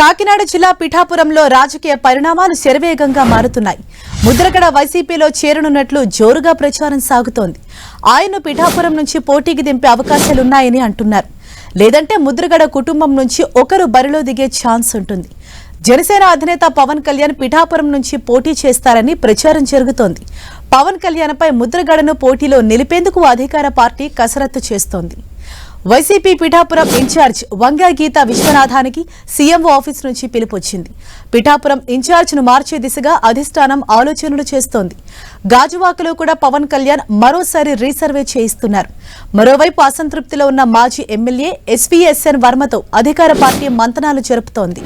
కాకినాడ జిల్లా పిఠాపురంలో రాజకీయ పరిణామాలు శరవేగంగా మారుతున్నాయి. ముద్రగడ వైసీపీలో చేరనున్నట్లు జోరుగా ప్రచారం సాగుతోంది. ఆయన్ను పిఠాపురం నుంచి పోటీకి దింపే అవకాశాలున్నాయని అంటున్నారు. లేదంటే ముద్రగడ కుటుంబం నుంచి ఒకరు బరిలో దిగే ఛాన్స్ ఉంటుంది. జనసేన అధినేత పవన్ కళ్యాణ్ పిఠాపురం నుంచి పోటీ చేస్తారని ప్రచారం జరుగుతోంది. పవన్ కళ్యాణ్పై ముద్రగడను పోటీలో నిలిపేందుకు అధికార పార్టీ కసరత్తు చేస్తోంది. వైసీపీ పిఠాపురం ఇన్ఛార్జ్ వంగా గీత విశ్వనాథానికి సీఎంఓ ఆఫీస్ నుంచి పిలుపొచ్చింది. పిఠాపురం ఇన్ఛార్జ్ను మార్చే దిశగా అధిష్టానం ఆలోచనలు చేస్తోంది. గాజువాకలో కూడా పవన్ కళ్యాణ్ మరోసారి రీసర్వే చేయిస్తున్నారు. మరోవైపు అసంతృప్తిలో ఉన్న మాజీ ఎమ్మెల్యే ఎస్పీఎస్ఎన్ వర్మతో అధికార పార్టీ మంతనాలు జరుపుతోంది.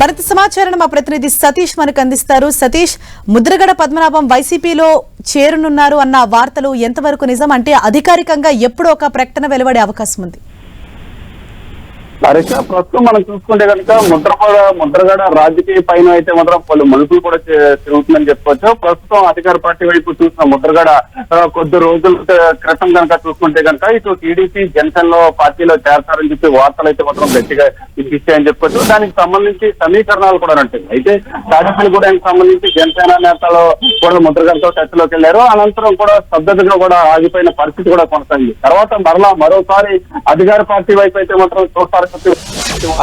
మరింత సమాచారం మా ప్రతినిధి సతీష్ మనకు అందిస్తారు. సతీష్ ముద్రగడ పద్మనాభం వైసీపీలో చేరనున్నారు అన్న వార్తలు ఎంతవరకు నిజం? అంటే అధికారికంగా ఎప్పుడు ఒక ప్రకటన వెలువడే అవకాశం ఉంది. హరీష్ ప్రస్తుతం మనం చూసుకుంటే కనుక ముద్ర ముద్రగడ రాజకీయ పైన అయితే మాత్రం పలు మలుపులు కూడా తిరుగుతుందని చెప్పుకోవచ్చు ప్రస్తుతం అధికార పార్టీ వైపు చూసిన ముద్రగడ కొద్ది రోజుల క్రితం కనుక చూసుకుంటే కనుక ఇటు టీడీపీ జనసేన లో పార్టీలో చేరతారని చెప్పి వార్తలు అయితే మాత్రం గట్టిగా వినిపిస్తాయని చెప్పుకోవచ్చు దానికి సంబంధించి సమీకరణాలు కూడా ఉంటాయి అయితే తాడేపల్లిగూడెంకి సంబంధించి జనసేన నేతలు కూడా ముద్రగడతో చర్చలోకి వెళ్ళారు. అనంతరం కూడా స్తబ్దతగా కూడా ఆగిపోయిన పరిస్థితి కూడా కొనసాగింది. తర్వాత మరలా మరోసారి అధికార పార్టీ వైపు అయితే మాత్రం చూస్తారు.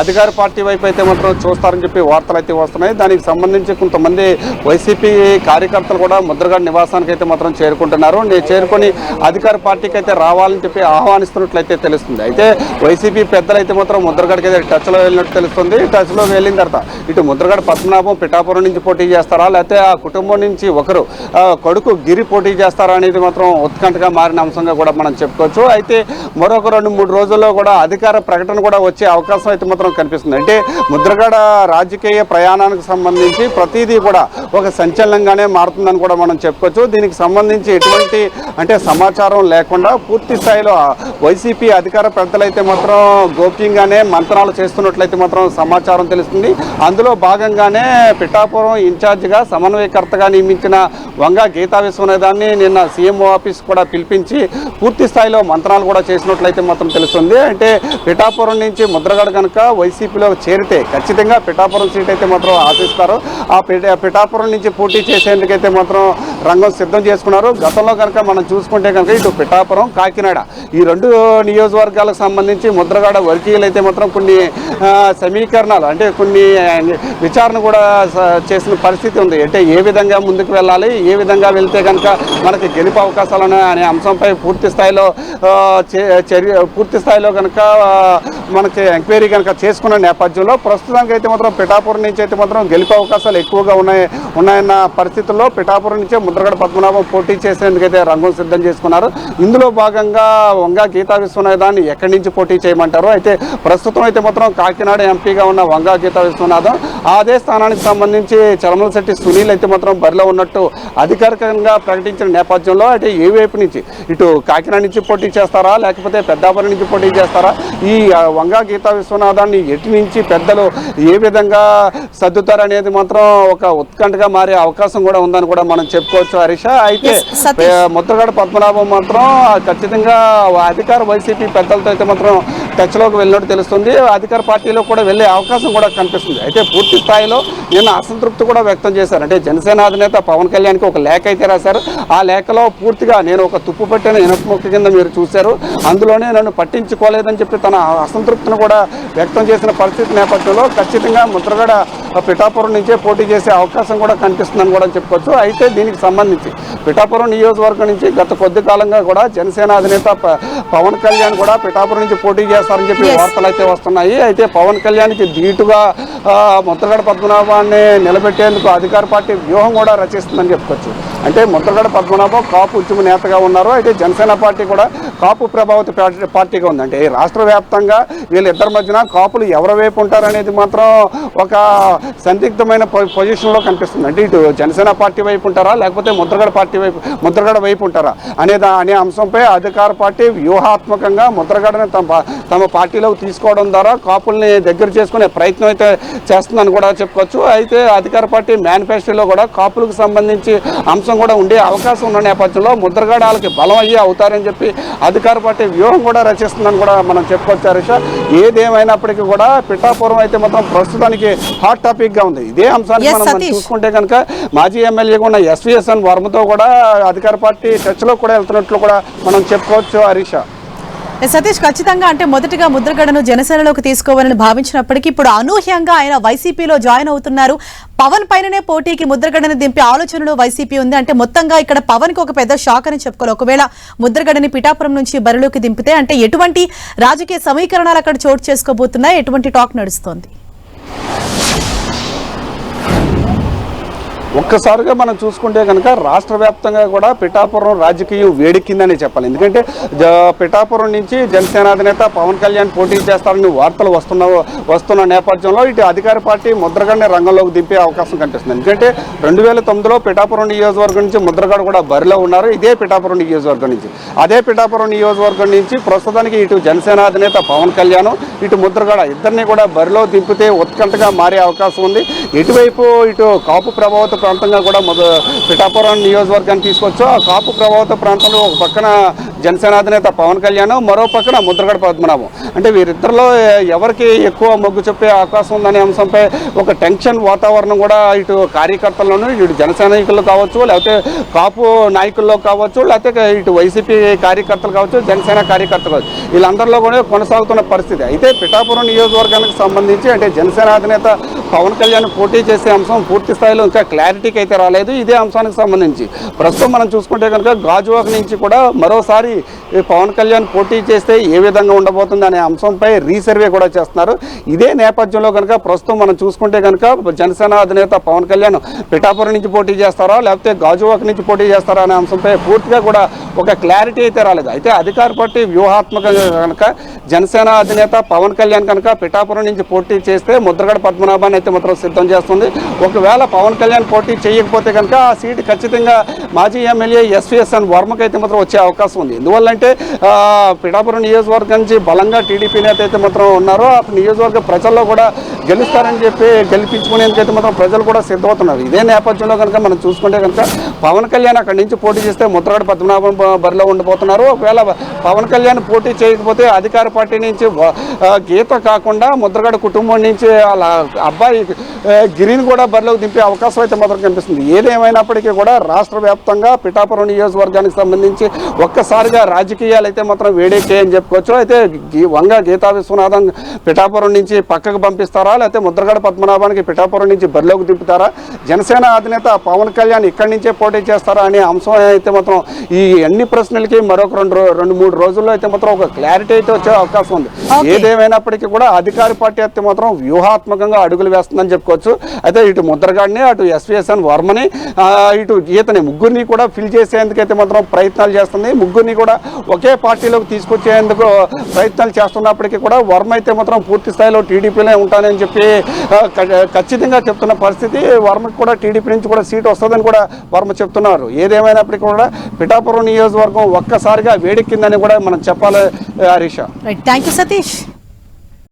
అధికార పార్టీ వైపు అయితే మాత్రం చూస్తారని చెప్పి వార్తలు అయితే వస్తున్నాయి. దానికి సంబంధించి కొంతమంది వైసీపీ కార్యకర్తలు కూడా ముద్రగడ నివాసానికి అయితే మాత్రం చేరుకుంటున్నారు. నేను చేరుకొని అధికార పార్టీకి అయితే రావాలని చెప్పి ఆహ్వానిస్తున్నట్లయితే తెలుస్తుంది. అయితే వైసీపీ పెద్దలు అయితే మాత్రం ముద్రగడకి అయితే టచ్లో వెళ్ళినట్టు తెలుస్తుంది. టచ్లో వెళ్ళిన తర్వాత ఇటు ముద్రగడ పద్మనాభం పిఠాపురం నుంచి పోటీ చేస్తారా? లేకపోతే ఆ కుటుంబం నుంచి ఒకరు కొడుకు గిరి పోటీ చేస్తారా అనేది మాత్రం ఉత్కంఠగా మారిన అంశంగా కూడా మనం చెప్పుకోవచ్చు. అయితే మరొక రెండు మూడు రోజుల్లో కూడా అధికార ప్రకటన కూడా వచ్చే అవకాశం అయితే మాత్రం కనిపిస్తుంది. అంటే ముద్రగడ రాజకీయ ప్రయాణానికి సంబంధించి ప్రతిదీ కూడా ఒక సంచలనంగానే మారుతుందని కూడా మనం చెప్పుకోవచ్చు. దీనికి సంబంధించి ఎటువంటి అంటే సమాచారం లేకుండా పూర్తి స్థాయిలో వైసీపీ అధికార పెద్దలైతే మాత్రం గోప్యంగానే మంత్రాలు చేస్తున్నట్లయితే మాత్రం సమాచారం తెలుస్తుంది. అందులో భాగంగానే పిఠాపురం ఇన్ఛార్జిగా సమన్వయకర్తగా నియమించిన వంగ గీతా విశ్వనాథాన్ని నిన్న సీఎంఓ ఆఫీస్ కూడా పిలిపించి పూర్తి స్థాయిలో మంత్రాలు కూడా చేసినట్లయితే మాత్రం తెలుస్తుంది. అంటే పిఠాపురం నుంచి ముద్రగడ కనుక వైసీపీలో చేరితే ఖచ్చితంగా పిఠాపురం సీట్ అయితే మాత్రం ఆశిస్తారు. ఆ పిఠాపురం నుంచి పోటీ చేసేందుకైతే మాత్రం రంగం సిద్ధం చేసుకున్నారు. గతంలో కనుక మనం చూసుకుంటే కనుక ఇటు పిఠాపురం కాకినాడ ఈ రెండు నియోజకవర్గాలకు సంబంధించి ముద్రగడ వర్గీయులు అయితే మాత్రం కొన్ని సమీకరణాలు అంటే కొన్ని విచారణ కూడా చేసిన పరిస్థితి ఉంది. అంటే ఏ విధంగా ముందుకు వెళ్ళాలి ఏ విధంగా వెళ్తే కనుక మనకి గెలుపు అవకాశాలు ఉన్నాయి అనే అంశంపై పూర్తి స్థాయిలో చే- చర్య పూర్తి స్థాయిలో కనుక మన మనకి ఎంక్వైరీ కనుక చేసుకున్న నేపథ్యంలో ప్రస్తుతానికి అయితే మాత్రం పిఠాపురం నుంచి అయితే మాత్రం గెలిపే అవకాశాలు ఎక్కువగా ఉన్నాయి ఉన్నాయన్న పరిస్థితుల్లో పిఠాపురం నుంచే ముద్రగడ పద్మనాభం పోటీ చేసేందుకైతే రంగం సిద్ధం చేసుకున్నారు. ఇందులో భాగంగా వంగ గీతా విశ్వనాథాన్ని ఎక్కడి నుంచి పోటీ చేయమంటారు? అయితే ప్రస్తుతం అయితే మాత్రం కాకినాడ ఎంపీగా ఉన్న వంగ గీతా విశ్వనాథం అదే స్థానానికి సంబంధించి చలమలశెట్టి సునీల్ అయితే మాత్రం బరిలో ఉన్నట్టు అధికారికంగా ప్రకటించిన నేపథ్యంలో అయితే ఏ వైపు నుంచి? ఇటు కాకినాడ నుంచి పోటీ చేస్తారా? లేకపోతే పెద్దాపురం నుంచి పోటీ చేస్తారా? ఈ వంగ వంగ గీతా విశ్వనాథాన్ని ఎటు నుంచి పెద్దలు ఏ విధంగా సర్దుతారనేది మాత్రం ఒక ఉత్కంఠగా మారే అవకాశం కూడా ఉందని కూడా మనం చెప్పుకోవచ్చు హరీష. అయితే ముద్రగడ పద్మనాభం మాత్రం ఖచ్చితంగా అధికార వైసీపీ పెద్దలతో అయితే మాత్రం టచ్లోకి వెళ్ళినట్టు తెలుస్తుంది. అధికార పార్టీలో కూడా వెళ్ళే అవకాశం కూడా కనిపిస్తుంది. అయితే పూర్తి స్థాయిలో నిన్న అసంతృప్తి కూడా వ్యక్తం చేశారు. అంటే జనసేన అధినేత పవన్ కళ్యాణ్కి ఒక లేఖ అయితే రాశారు. ఆ లేఖలో పూర్తిగా నేను ఒక తుప్పు పట్టిన ఇనపముక్క కింద మీరు చూశారు. అందులోనే నన్ను పట్టించుకోలేదని చెప్పి తన అసంతృప్తిని కూడా వ్యక్తం చేసిన పరిస్థితి నేపథ్యంలో ఖచ్చితంగా ముద్రగడ పిఠాపురం నుంచే పోటీ చేసే అవకాశం కూడా కనిపిస్తుందని కూడా చెప్పుకోవచ్చు అయితే దీనికి సంబంధించి పిఠాపురం నియోజకవర్గం నుంచి గత కొద్ది కాలంగా కూడా జనసేన అధినేత పవన్ కళ్యాణ్ కూడా పిఠాపురం నుంచి పోటీ చేస్తారని చెప్పి. వార్తలు అయితే వస్తున్నాయి అయితే పవన్ కళ్యాణ్కి ధీటుగా ముద్రగడ పద్మనాభాన్ని నిలబెట్టేందుకు అధికార పార్టీ వ్యూహం కూడా రచిస్తుందని చెప్పుకోవచ్చు. అంటే ముద్రగడ పద్మనాభం కాపు ఉద్యమ నేతగా ఉన్నారు. అయితే జనసేన పార్టీ కూడా కాపు ప్రభావిత పార్టీ- పార్టీగా ఉందంటే రాష్ట్ర వ్యాప్తంగా వీళ్ళిద్దరి మధ్యన కాపులు ఎవరి వైపు ఉంటారనేది మాత్రం ఒక సందిగ్ధమైన పొజిషన్లో కనిపిస్తుంది. అంటే ఇటు జనసేన పార్టీ వైపు ఉంటారా? లేకపోతే ముద్రగడ పార్టీ వైపు ముద్రగడ వైపు ఉంటారా? అనే దా- అనే అంశంపై అధికార పార్టీ వ్యూహాత్మకంగా ముద్రగడని తమ తమ పార్టీలోకి తీసుకోవడం ద్వారా కాపుల్ని దగ్గర చేసుకునే ప్రయత్నం అయితే చేస్తుందని కూడా చెప్పుకోవచ్చు. అయితే అధికార పార్టీ మేనిఫెస్టోలో కూడా కాపులకు సంబంధించి అంశం కూడా ఉండే అవకాశం ఉన్న నేపథ్యంలో ముద్రగడ వాళ్ళకి బలం అయ్యి అవుతారని చెప్పి అధికార పార్టీ వ్యూహం కూడా రచిస్తుందని కూడా మనం చెప్పుకోవచ్చు హరీష్ ఏదేమైనప్పటికీ కూడా పిఠాపురం అయితే మాత్రం ప్రస్తుతానికి హాట్ టాపిక్గా ఉంది. ఇదే అంశాన్ని మనం. చూసుకుంటే కనుక మాజీ ఎమ్మెల్యేగా ఉన్న ఎస్విఎస్ఎన్ వర్మతో కూడా అధికార పార్టీ చర్చలో కూడా వెళ్తున్నట్లు కూడా మనం చెప్పుకోవచ్చు హరీష సతీష్ ఖచ్చితంగా అంటే మొదటగా ముద్రగడను జనసేనలోకి తీసుకోవాలని భావించినప్పటికీ ఇప్పుడు అనూహ్యంగా ఆయన వైసీపీలో జాయిన్ అవుతున్నారు. పవన్ పైననే పోటీకి ముద్రగడని దింపే ఆలోచనలో వైసీపీ ఉంది. అంటే మొత్తంగా ఇక్కడ పవన్ ఒక పెద్ద షాక్ అని చెప్పుకోవాలి. ఒకవేళ ముద్రగడని పిఠాపురం నుంచి బరిలోకి దింపితే అంటే ఎటువంటి రాజకీయ సమీకరణాలు అక్కడ చోటు చేసుకోబోతున్నాయి? ఎటువంటి టాక్ నడుస్తోంది? ఒక్కసారిగా మనం చూసుకుంటే కనుక రాష్ట్ర వ్యాప్తంగా కూడా పిఠాపురం రాజకీయం వేడెక్కిందని చెప్పాలి. ఎందుకంటే జ- పిఠాపురం నుంచి జనసేన అధినేత పవన్ కళ్యాణ్ పోటీ చేస్తారని వార్తలు వస్తున్న వస్తున్న నేపథ్యంలో ఇటు అధికార పార్టీ ముద్రగడ్ని రంగంలోకి దింపే అవకాశం కనిపిస్తుంది. ఎందుకంటే రెండు వేల తొమ్మిదిలో పిఠాపురం నియోజకవర్గం నుంచి ముద్రగడ కూడా బరిలో ఉన్నారు. ఇదే పిఠాపురం నియోజకవర్గం నుంచి. అదే పిఠాపురం నియోజకవర్గం నుంచి ప్రస్తుతానికి ఇటు జనసేన అధినేత పవన్ కళ్యాణ్ ఇటు ముద్రగడ ఇద్దరిని కూడా బరిలో దింపితే ఉత్కంఠగా మారే అవకాశం ఉంది. ఎటువైపు ఇటు కాపు ప్రభావిత ప్రాంతంగా కూడా మొద పిఠాపురం నియోజకవర్గాన్ని తీసుకొచ్చు. ఆ కాపు ప్రభావిత ప్రాంతంలో ఒక పక్కన జనసేన అధినేత పవన్ కళ్యాణ్ మరో పక్కన ముద్రగడ పద్మనాభం. అంటే వీరిద్దరిలో ఎవరికి ఎక్కువ మొగ్గు చెప్పే అవకాశం ఉందనే అంశంపై ఒక టెన్షన్ వాతావరణం కూడా ఇటు కార్యకర్తల్లోనూ ఇటు జన కావచ్చు లేకపోతే కాపు నాయకుల్లో కావచ్చు లేకపోతే ఇటు వైసీపీ కార్యకర్తలు కావచ్చు జనసేన కార్యకర్తలు కావచ్చు. వీళ్ళందరిలో కూడా కొనసాగుతున్న పరిస్థితి. అయితే పిఠాపురం నియోజకవర్గానికి సంబంధించి అంటే జనసేన అధినేత పవన్ కళ్యాణ్ పోటీ చేసే అంశం పూర్తి స్థాయిలో ఇంకా క్లారిటీకి అయితే రాలేదు. ఇదే అంశానికి సంబంధించి. ప్రస్తుతం మనం చూసుకుంటే కనుక గాజువాక నుంచి కూడా మరోసారి పవన్ కళ్యాణ్ పోటీ చేస్తే ఏ విధంగా ఉండబోతుంది అనే అంశంపై రీసర్వే కూడా చేస్తున్నారు. ఇదే నేపథ్యంలో కనుక ప్రస్తుతం మనం చూసుకుంటే కనుక జనసేన అధినేత పవన్ కళ్యాణ్ పిఠాపురం నుంచి పోటీ చేస్తారా? లేకపోతే గాజువాక నుంచి పోటీ చేస్తారా అనే అంశంపై పూర్తిగా కూడా ఒక క్లారిటీ అయితే రాలేదు. అయితే అధికార పార్టీ వ్యూహాత్మకంగా కనుక జనసేన అధినేత పవన్ కళ్యాణ్ కనుక పిఠాపురం నుంచి పోటీ చేస్తే ముద్రగడ పద్మనాభాన్ని అయితే మాత్రం సిద్ధం చేస్తుంది. ఒకవేళ పవన్ కళ్యాణ్ పోటీ చేయకపోతే కనుక ఆ సీటు ఖచ్చితంగా మాజీ ఎమ్మెల్యే ఎస్విఎస్ఎన్ వర్మకి అయితే మాత్రం వచ్చే అవకాశం ఉంది. ఎందువల్లంటే పిఠాపురం నియోజకవర్గం నుంచి బలంగా టీడీపీ నేత అయితే మాత్రం ఉన్నారో ఆ నియోజకవర్గ ప్రజల్లో కూడా గెలుస్తారని చెప్పి గెలిపించుకునేందుకైతే మాత్రం ప్రజలు కూడా సిద్ధమవుతున్నారు. ఇదే నేపథ్యంలో కనుక మనం చూసుకుంటే కనుక పవన్ కళ్యాణ్ అక్కడి నుంచి పోటీ చేస్తే ముద్రగడ పద్మనాభం బరిలో ఉండబోతున్నారు ఒకవేళ పవన్ కళ్యాణ్ పోటీ చేయకపోతే అధికార పార్టీ నుంచి గీత కాకుండా ముద్రగడ కుటుంబం నుంచి వాళ్ళ అబ్బాయి గిరిని కూడా బరిలోకి దింపే అవకాశం అయితే మాత్రం కనిపిస్తుంది. ఏదేమైనప్పటికీ కూడా రాష్ట్ర వ్యాప్తంగా పిఠాపురం నియోజకవర్గానికి సంబంధించి ఒక్కసారిగా రాజకీయాలు అయితే మాత్రం వేడెక్కాయని చెప్పుకోవచ్చు. అయితే వంగ గీతా విశ్వనాథం పిఠాపురం నుంచి పక్కకు పంపిస్తారా? లేకపోతే ముద్రగడ పద్మనాభానికి పిఠాపురం నుంచి బరిలోకి దింపుతారా? జనసేన అధినేత పవన్ కళ్యాణ్ ఇక్కడి నుంచే పోటీ చేస్తారా అనే అంశం అయితే మాత్రం ఈ అన్ని ప్రశ్నలకి మరొక రెండు రెండు మూడు రోజుల్లో అయితే మాత్రం ఒక క్లారిటీ అయితే వచ్చే అవకాశం ఉంది. ఏదేమైనప్పటికీ కూడా అధికార పార్టీ అయితే మాత్రం వ్యూహాత్మకంగా అడుగులు వేస్తుందని చెప్పుకోవచ్చు. అయితే ఇటు ముద్రగాడిని అటు ఎస్విఎస్ఎన్ వర్మని ఇటు ఈతని ముగ్గురిని కూడా ఫిల్ చేసేందుకైతే మాత్రం ప్రయత్నాలు చేస్తుంది. ముగ్గురిని కూడా ఒకే పార్టీలోకి తీసుకొచ్చేందుకు ప్రయత్నాలు చేస్తున్నప్పటికీ కూడా వర్మ అయితే మాత్రం పూర్తి స్థాయిలో టీడీపీలో ఉంటానని చెప్పి ఖచ్చితంగా చెప్తున్న పరిస్థితి. వర్మకి కూడా టీడీపీ నుంచి కూడా సీట్ వస్తుందని కూడా వర్మ చెప్తున్నారు. ఏదేమైనప్పటికీ కూడా పిఠాపురం నియోజకవర్గం ఒక్కసారిగా వేడెక్కిందని కూడా మనం చెప్పాలి హరీష. Thank you Satish